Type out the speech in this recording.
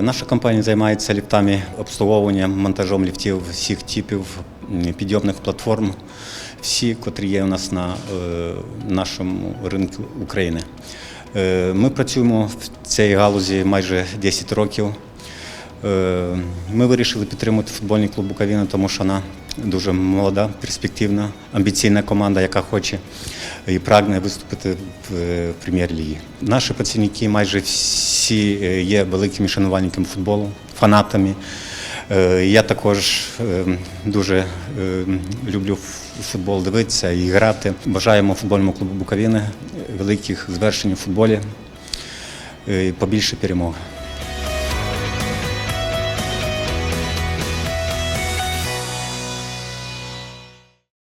Наша компанія займається ліфтами, обслуговуванням, монтажом ліфтів всіх типів, підйомних платформ, всі, котрі є у нас на е, нашому ринку України. Е, Ми працюємо в цій галузі майже 10 років. Е, Ми вирішили підтримати футбольний клуб Буковина, тому що вона дуже молода, перспективна, амбіційна команда, яка хоче і прагне виступити в е, прем'єр-лігі. Наші працівники майже всі е, є великими шанувальниками футболу, фанатами. Е, Я також е, дуже е, люблю футбол дивитися і грати. Бажаємо футбольному клубу Буковини великих звершень у футболі, і побільше перемог.